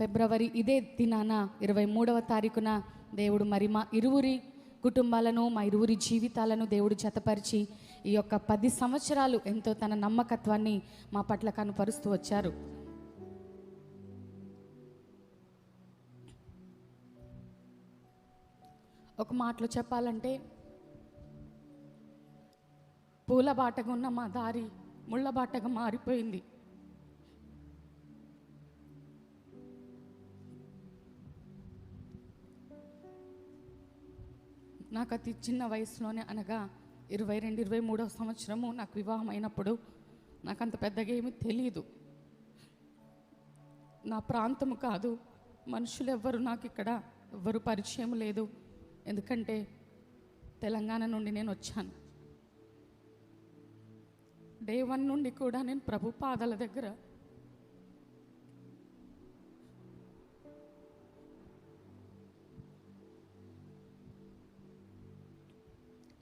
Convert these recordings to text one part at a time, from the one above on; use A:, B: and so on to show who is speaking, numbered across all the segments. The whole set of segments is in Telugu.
A: ఫిబ్రవరి ఇదే దినాన ఇరవై మూడవ తారీఖున దేవుడు మరి మా ఇరువురి కుటుంబాలను మా ఇరువురి జీవితాలను దేవుడు జతపరిచి ఈ యొక్క పది సంవత్సరాలు ఎంతో తన నమ్మకత్వాన్ని మా పట్ల కనుపరుస్తూ వచ్చారు. ఒక మాటలో చెప్పాలంటే పూల బాటగా ఉన్న మా దారి ముళ్ళ బాటగా మారిపోయింది. నాకు అతి చిన్న వయసులోనే అనగా ఇరవై రెండు ఇరవై మూడవ సంవత్సరము నాకు వివాహం అయినప్పుడు నాకు అంత పెద్దగా ఏమీ తెలియదు నా ప్రాంతము కాదు మనుషులు ఎవ్వరు నాకు ఇక్కడ ఎవ్వరు పరిచయం లేదు. ఎందుకంటే తెలంగాణ నుండి నేను వచ్చాను. డే వన్ నుండి కూడా నేను ప్రభు పాదాల దగ్గర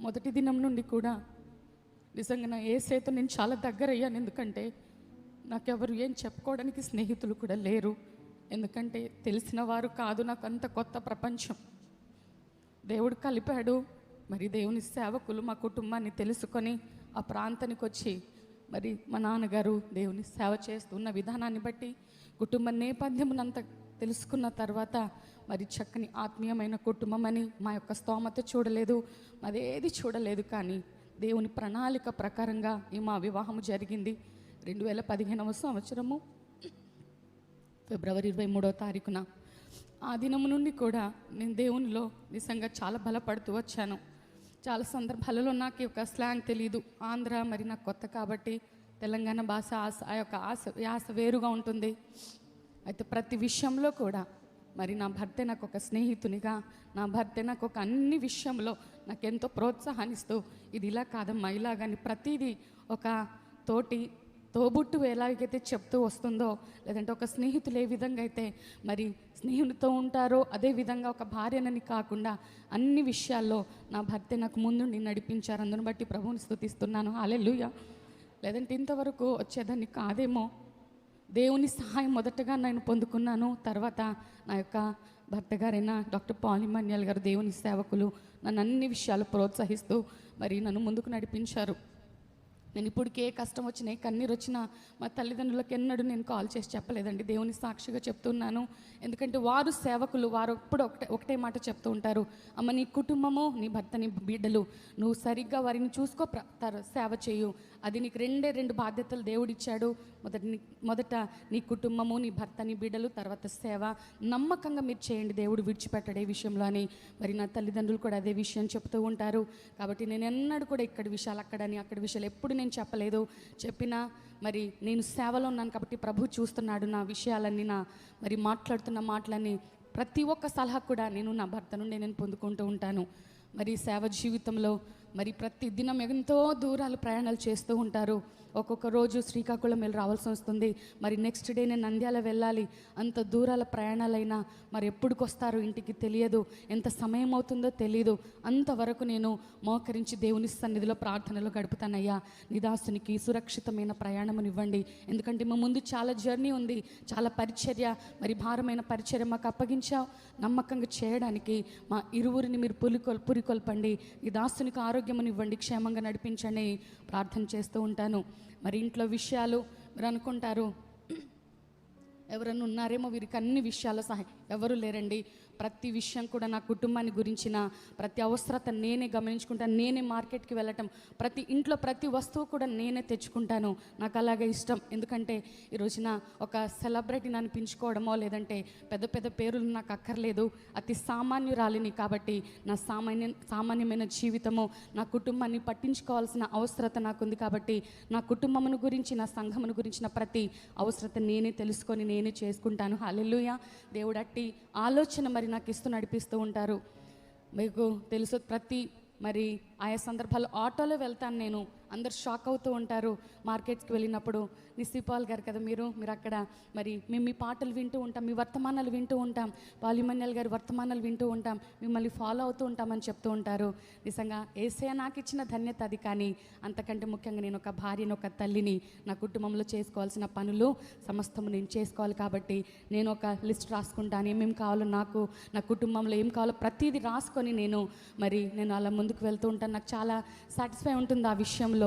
A: మొదటి దినం నుండి కూడా నిజంగా నా ఏసైతో నేను చాలా దగ్గర అయ్యాను ఎందుకంటే నాకెవరు ఏం చెప్పుకోవడానికి స్నేహితులు కూడా లేరు. ఎందుకంటే తెలిసిన వారు కాదు నాకు అంత కొత్త ప్రపంచం. దేవుడు కలిపాడు. మరి దేవుని సేవకులు మా కుటుంబాన్ని తెలుసుకొని ఆ ప్రాంతానికి వచ్చి మరి మా నాన్నగారు దేవుని సేవ చేస్తున్న విధానాన్ని బట్టి కుటుంబ నేపథ్యమునంత తెలుసుకున్న తర్వాత మరి చక్కని ఆత్మీయమైన కుటుంబం అని మా యొక్క స్తోమత చూడలేదు అదేది చూడలేదు కానీ దేవుని ప్రణాళిక ప్రకారంగా ఈ మా వివాహము జరిగింది. రెండు వేల పదిహేనవ సంవత్సరము ఫిబ్రవరి ఇరవై మూడవ తారీఖున. ఆ దినము నుండి కూడా నేను దేవునిలో నిజంగా చాలా బలపడుతూ వచ్చాను. చాలా సందర్భాలలో నాకు యొక్క స్లాంగ్ తెలియదు ఆంధ్ర మరి నాకు కొత్త కాబట్టి తెలంగాణ భాష ఆశ ఆ యొక్క ఆశ యాస వేరుగా ఉంటుంది. అయితే ప్రతి విషయంలో కూడా మరి నా భర్తే నాకు ఒక స్నేహితునిగా నా భర్తే నాకు ఒక అన్ని విషయంలో నాకు ఎంతో ప్రోత్సాహాన్నిస్తూ ఇది ఇలా కాదమ్మా ఇలాగని ప్రతిదీ ఒక తోటి తోబుట్టు ఎలాగైతే చెప్తూ వస్తుందో లేదంటే ఒక స్నేహితులు ఏ విధంగా అయితే మరి స్నేహితులతో ఉంటారో అదే విధంగా ఒక భార్యనని కాకుండా అన్ని విషయాల్లో నా భర్త నాకు ముందుండి నడిపించారు. అందును బట్టి ప్రభువుని స్థుతిస్తున్నాను హాలెలుయ లేదంటే ఇంతవరకు వచ్చేదాన్ని కాదేమో. దేవుని సహాయం మొదటగా నేను పొందుకున్నాను. తర్వాత నా యొక్క భర్త గారైన డాక్టర్ పాలిమన్యాల్ గారు దేవుని సేవకులు నన్ను అన్ని విషయాలు ప్రోత్సహిస్తూ మరి నన్ను ముందుకు నడిపించారు. నేను ఇప్పటికే కష్టం వచ్చినాయి కన్నీరు వచ్చినా మా తల్లిదండ్రులకు ఎన్నడూ నేను కాల్ చేసి చెప్పలేదండి. దేవుని సాక్షిగా చెప్తున్నాను. ఎందుకంటే వారు సేవకులు వారు ఎప్పుడు ఒకటే ఒకటే మాట చెప్తూ ఉంటారు. అమ్మ నీ కుటుంబము నీ భర్త నీ బిడ్డలు. నువ్వు సరిగ్గా వారిని చూసుకో ప్ర- సేవ చేయు. అది నీకు రెండే రెండు బాధ్యతలు దేవుడిచ్చాడు. మొదట మొదట నీ కుటుంబము నీ భర్త నీ బిడ్డలు తర్వాత సేవ. నమ్మకంగా మీరు చేయండి. దేవుడు విడిచిపెట్టడే విషయంలో అని. మరి నా తల్లిదండ్రులు కూడా అదే విషయం చెప్తూ ఉంటారు. కాబట్టి నేను ఎన్నడూ కూడా ఇక్కడ విషయాలు అక్కడని అక్కడ విషయాలు ఎప్పుడు నేను చెప్పలేదు. చెప్పినా మరి నేను సేవలో ఉన్నాను కాబట్టి ప్రభు చూస్తున్నాడు నా విషయాలన్నీ నా మరి మాట్లాడుతున్న మాటలన్నీ. ప్రతి ఒక్క సలహా కూడా నేను నా భర్త నుండి నేను పొందుకుంటూ ఉంటాను. మరి సేవ జీవితంలో మరి ప్రతి దినం ఎంతో దూరాలు ప్రయాణాలు చేస్తూ ఉంటారు. ఒక్కొక్క రోజు శ్రీకాకుళం వెళ్ళి రావాల్సి వస్తుంది. మరి నెక్స్ట్ డే నేను నంద్యాల వెళ్ళాలి. అంత దూరాల ప్రయాణాలైనా మరి ఎప్పుడుకి వస్తారో ఇంటికి తెలియదు. ఎంత సమయం అవుతుందో తెలియదు అంతవరకు నేను మోకరించి దేవుని సన్నిధిలో ప్రార్థనలో గడుపుతానయ్యా. నిదాసునికి సురక్షితమైన ప్రయాణమునివ్వండి. ఎందుకంటే మా ముందు చాలా జర్నీ ఉంది. చాలా పరిచర్య మరి భారమైన పరిచర్య మాకు అప్పగించావు. నమ్మకంగా చేయడానికి మా ఇరువురిని మీరు పులికొల్ పురికొల్పండి. నిదాసునికి దాసునికి ఆరోగ్యమునివ్వండి క్షేమంగా నడిపించండి ప్రార్థన చేస్తూ ఉంటాను. మరి ఇంట్లో విషయాలు మీరు అనుకుంటారు ఎవరన్నా ఉన్నారేమో వీరికి అన్ని విషయాల సహాయం. ఎవరు లేరండి. ప్రతి విషయం కూడా నా కుటుంబాన్ని గురించిన ప్రతి అవసరత నేనే గమనించుకుంటాను నేనే మార్కెట్కి వెళ్ళటం ప్రతి ఇంట్లో ప్రతి వస్తువు కూడా నేనే తెచ్చుకుంటాను. నాకు అలాగే ఇష్టం. ఎందుకంటే ఈ రోజున ఒక నన్ను పెంచుకోవడమో లేదంటే పెద్ద పెద్ద పేర్లు నాకు అక్కర్లేదు. అతి సామాన్యురాలిని కాబట్టి నా సామాన్య సామాన్యమైన జీవితము నా కుటుంబాన్ని పట్టించుకోవాల్సిన అవసరత నాకుంది కాబట్టి నా కుటుంబమును గురించి నా సంఘమును గురించిన ప్రతి అవసరత నేనే తెలుసుకొని నేనే చేసుకుంటాను. హల్లెలూయా. దేవుడు అట్టి ఆలోచన మరి నాకు ఇస్తూ నడిపిస్తూ ఉంటారు. మీకు తెలుసు ప్రతి మరి ఆయా సందర్భాల్లో ఆటోలో వెళ్తాను నేను. అందరు షాక్ అవుతూ ఉంటారు మార్కెట్స్కి వెళ్ళినప్పుడు. నిస్సిపాల్ గారు కదా మీరు మీరు అక్కడ మరి మేము మీ పాటలు వింటూ ఉంటాం మీ వర్తమానాలు వింటూ ఉంటాం పాలిమన్యాల్ గారి వర్తమానాలు వింటూ ఉంటాం మిమ్మల్ని ఫాలో అవుతూ ఉంటామని చెప్తూ ఉంటారు. నిజంగా ఏసే నాకు ఇచ్చిన ధన్యత అది కానీ అంతకంటే ముఖ్యంగా నేను ఒక భార్యను ఒక తల్లిని నా కుటుంబంలో చేసుకోవాల్సిన పనులు సమస్తము నేను చేసుకోవాలి కాబట్టి నేను ఒక లిస్ట్ రాసుకుంటాను. ఏమేమి కావాలో నాకు నా కుటుంబంలో ఏం కావాలో ప్రతిదీ రాసుకొని నేను మరి నేను అలా ముందుకు వెళ్తూ ఉంటాను. నాకు చాలా సాటిస్ఫై ఉంటుంది ఆ విషయంలో.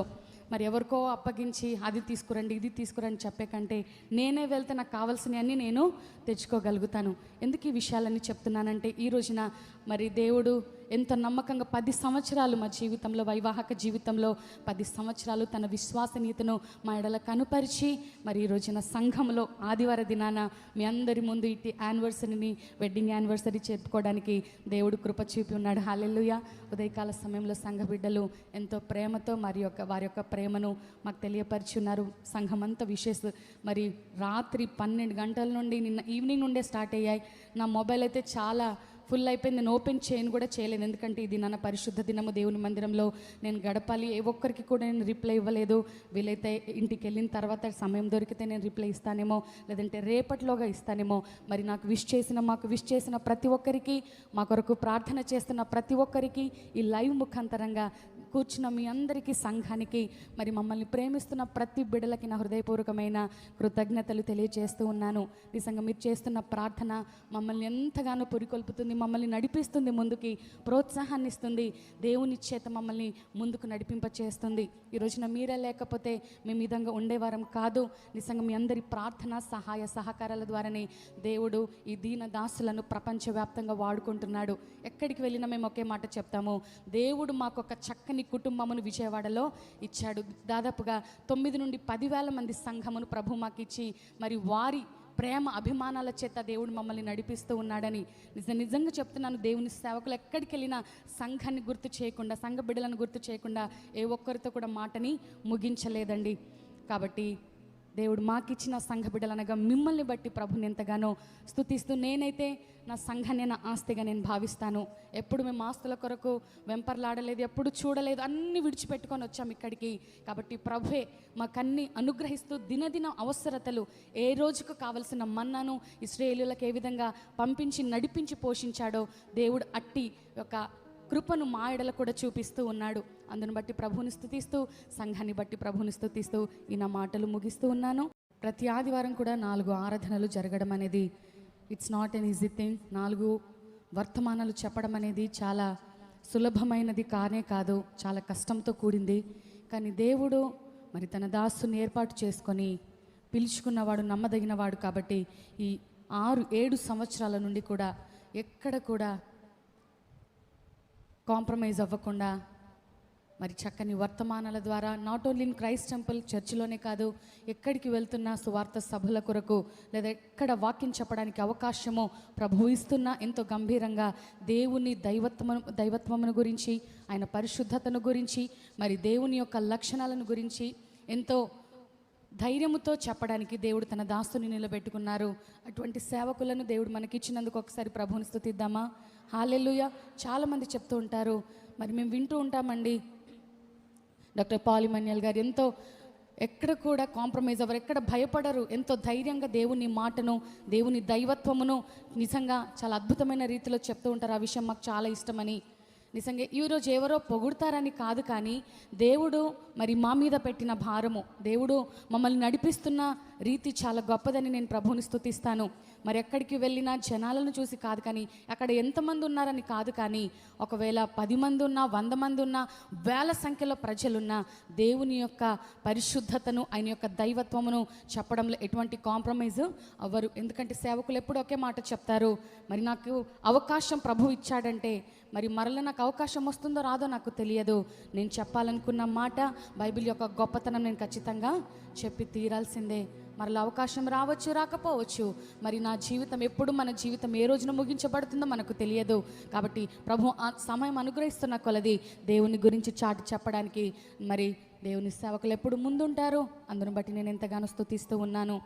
A: మరి ఎవరికో అప్పగించి అది తీసుకురండి ఇది తీసుకురండి చెప్పే కంటే నేనే వెళ్తే నాకు కావాల్సినవన్నీ నేను తెచ్చుకోగలుగుతాను. ఎందుకు ఈ విషయాలన్నీ చెప్తున్నానంటే ఈ రోజున మరి దేవుడు ఎంత నమ్మకంగా పది సంవత్సరాలు మా జీవితంలో వైవాహక జీవితంలో పది సంవత్సరాలు తన విశ్వాసనీయతను మా ఎడల కనుపరిచి మరి ఈ రోజున సంఘంలో ఆదివార దినాన మీ అందరి ముందు ఇట్టి యానివర్సరీని వెడ్డింగ్ యానివర్సరీ చెప్పుకోవడానికి దేవుడు కృప చూపి ఉన్నాడు. హాలెల్లుయ ఉదయకాల సమయంలో సంఘ బిడ్డలు ఎంతో ప్రేమతో మరి యొక్క వారి యొక్క ప్రేమను మాకు తెలియపరిచున్నారు. సంఘం అంతా విషేస్ మరి రాత్రి పన్నెండు గంటల నుండి నిన్న ఈవినింగ్ నుండే స్టార్ట్ అయ్యాయి. నా మొబైల్ అయితే చాలా ఫుల్ అయిపోయింది. నేను ఓపెన్ చేయను కూడా చేయలేదు. ఎందుకంటే ఇది నా పరిశుద్ధ దినము. దేవుని మందిరంలో నేను గడపాలి. ఏ ఒక్కరికి కూడా నేను రిప్లై ఇవ్వలేదు. వీలైతే ఇంటికి వెళ్ళిన తర్వాత సమయం దొరికితే నేను రిప్లై ఇస్తానేమో లేదంటే రేపటిలోగా ఇస్తానేమో. మరి నాకు విష్ చేసిన మాకు విష్ చేసిన ప్రతి ఒక్కరికి మా కొరకు ప్రార్థన చేస్తున్న ప్రతి ఒక్కరికి ఈ లైవ్ ముఖాంతరంగా కూర్చున్న మీ అందరికీ సంఘానికి మరి మమ్మల్ని ప్రేమిస్తున్న ప్రతి బిడలకి నా హృదయపూర్వకమైన కృతజ్ఞతలు తెలియజేస్తూ ఉన్నాను. నిజంగా మీరు చేస్తున్న ప్రార్థన మమ్మల్ని ఎంతగానో పురికొల్పుతుంది మమ్మల్ని నడిపిస్తుంది ముందుకి ప్రోత్సాహాన్ని ఇస్తుంది. దేవుని చేత మమ్మల్ని ముందుకు నడిపింప చేస్తుంది ఈ రోజున మీరే లేకపోతే మేము విధంగా ఉండేవారం కాదు. నిజంగా మీ అందరి ప్రార్థన సహాయ సహకారాల ద్వారానే దేవుడు ఈ దీన దాసులను ప్రపంచవ్యాప్తంగా వాడుకుంటున్నాడు. ఎక్కడికి వెళ్ళినా మేము ఒకే మాట చెప్తాము. దేవుడు మాకు ఒక చక్కని కుటుంబమును విజయవాడలో ఇచ్చాడు. దాదాపుగా తొమ్మిది నుండి పదివేల మంది సంఘమును ప్రభు మాకిచ్చి మరి వారి ప్రేమ అభిమానాల చేత దేవుడు మమ్మల్ని నడిపిస్తూ ఉన్నాడని నిజ నిజంగా చెప్తున్నాను. దేవుని సేవకులు ఎక్కడికి వెళ్ళినా సంఘాన్ని గుర్తు చేయకుండా సంఘ బిడ్డలను గుర్తు చేయకుండా ఏ ఒక్కరితో కూడా మాటని ముగించలేదండి. కాబట్టి దేవుడు మాకిచ్చిన సంఘ బిడ్డలనగా మిమ్మల్ని బట్టి ప్రభుని ఎంతగానో స్థుతిస్తూ నేనైతే నా సంఘాన్ని నా ఆస్తిగా నేను భావిస్తాను. ఎప్పుడు మేము ఆస్తుల కొరకు వెంపర్లాడలేదు ఎప్పుడు చూడలేదు అన్ని విడిచిపెట్టుకొని వచ్చాం ఇక్కడికి. కాబట్టి ప్రభువే మాకన్నీ అనుగ్రహిస్తూ దినదిన అవసరతలు ఏ రోజుకు కావలసిన మన్నాను ఇస్రాయేలులకు ఏ విధంగా పంపించి నడిపించి పోషించాడో దేవుడు అట్టి ఒక కృపను మా ఎడల కూడా చూపిస్తూ ఉన్నాడు. అందును బట్టి ప్రభుని స్థుతిస్తూ సంఘాన్ని బట్టి ప్రభుని స్థుతిస్తూ ఈ నా మాటలు ముగిస్తూ ఉన్నాను. ప్రతి ఆదివారం కూడా నాలుగు ఆరాధనలు జరగడం అనేది it's not an easy thing నాలుగు వర్తమానాలు చెప్పడం అనేది చాలా సులభమైనది కానే కాదు. చాలా కష్టంతో కూడింది. కానీ దేవుడు మరి తన దాసుని ఏర్పాటు చేసుకొని పిలుచుకున్నవాడు నమ్మదగినవాడు కాబట్టి ఈ ఆరు ఏడు సంవత్సరాల నుండి కూడా ఎక్కడ కూడా కాంప్రమైజ్ అవ్వకుండా మరి చక్కని వర్తమానాల ద్వారా not only in Christ temple చర్చిలోనే కాదు ఎక్కడికి వెళ్తున్నా సువార్త సభల కొరకు లేదా ఎక్కడ వాక్యం చెప్పడానికి అవకాశమో ప్రభు ఎంతో గంభీరంగా దేవుని దైవత్వము దైవత్వమును గురించి ఆయన పరిశుద్ధతను గురించి మరి దేవుని యొక్క లక్షణాలను గురించి ఎంతో ధైర్యముతో చెప్పడానికి దేవుడు తన దాస్తుని నిలబెట్టుకున్నారు. అటువంటి సేవకులను దేవుడు మనకిచ్చినందుకు ఒకసారి ప్రభుని స్థుతిద్దామా హాలెల్లుయ. చాలామంది చెప్తూ ఉంటారు. మరి మేము వింటూ ఉంటామండి. డాక్టర్ పాలిమన్యల్ గారు ఎంతో ఎక్కడ కూడా కాంప్రమైజ్ అవ్వరు ఎక్కడ భయపడరు. ఎంతో ధైర్యంగా దేవుని మాటను దేవుని దైవత్వమును నిజంగా చాలా అద్భుతమైన రీతిలో చెప్తూ ఉంటారు. ఆ విషయం మాకు చాలా ఇష్టమని నిజంగా ఈరోజు ఎవరో పొగుడతారని కాదు కానీ దేవుడు మరి మా మీద పెట్టిన భారము. దేవుడు మమ్మల్ని నడిపిస్తున్న రీతి చాలా గొప్పదని నేను ప్రభువుని స్తుతిస్తాను. మరి ఎక్కడికి వెళ్ళినా జనాలను చూసి కాదు కానీ అక్కడ ఎంతమంది ఉన్నారని కాదు కానీ ఒకవేళ పది మంది ఉన్నా వంద మంది ఉన్నా వేల సంఖ్యలో ప్రజలున్నా దేవుని యొక్క పరిశుద్ధతను ఆయన యొక్క దైవత్వమును చెప్పడంలో ఎటువంటి కాంప్రమైజ్ అవ్వరు. ఎందుకంటే సేవకులు ఎప్పుడు ఒకే మాట చెప్తారు మరి నాకు అవకాశం ప్రభు ఇచ్చాడంటే మరి మరల నాకు అవకాశం వస్తుందో రాదో నాకు తెలియదు. నేను చెప్పాలనుకున్న మాట బైబిల్ యొక్క గొప్పతనం నేను ఖచ్చితంగా చెప్పి తీరాల్సిందే. మరలా అవకాశం రావచ్చు రాకపోవచ్చు. మరి నా జీవితం ఎప్పుడు మన జీవితం ఏ రోజున ముగించబడుతుందో మనకు తెలియదు. కాబట్టి ప్రభు సమయం అనుగ్రహిస్తున్న కొలది దేవుని గురించి చాటి చెప్పడానికి. మరి దేవుని సేవకులు ఎప్పుడు ముందుంటారు? అందును బట్టి నేను ఎంతగానో స్థుతిస్తూ ఉన్నాను.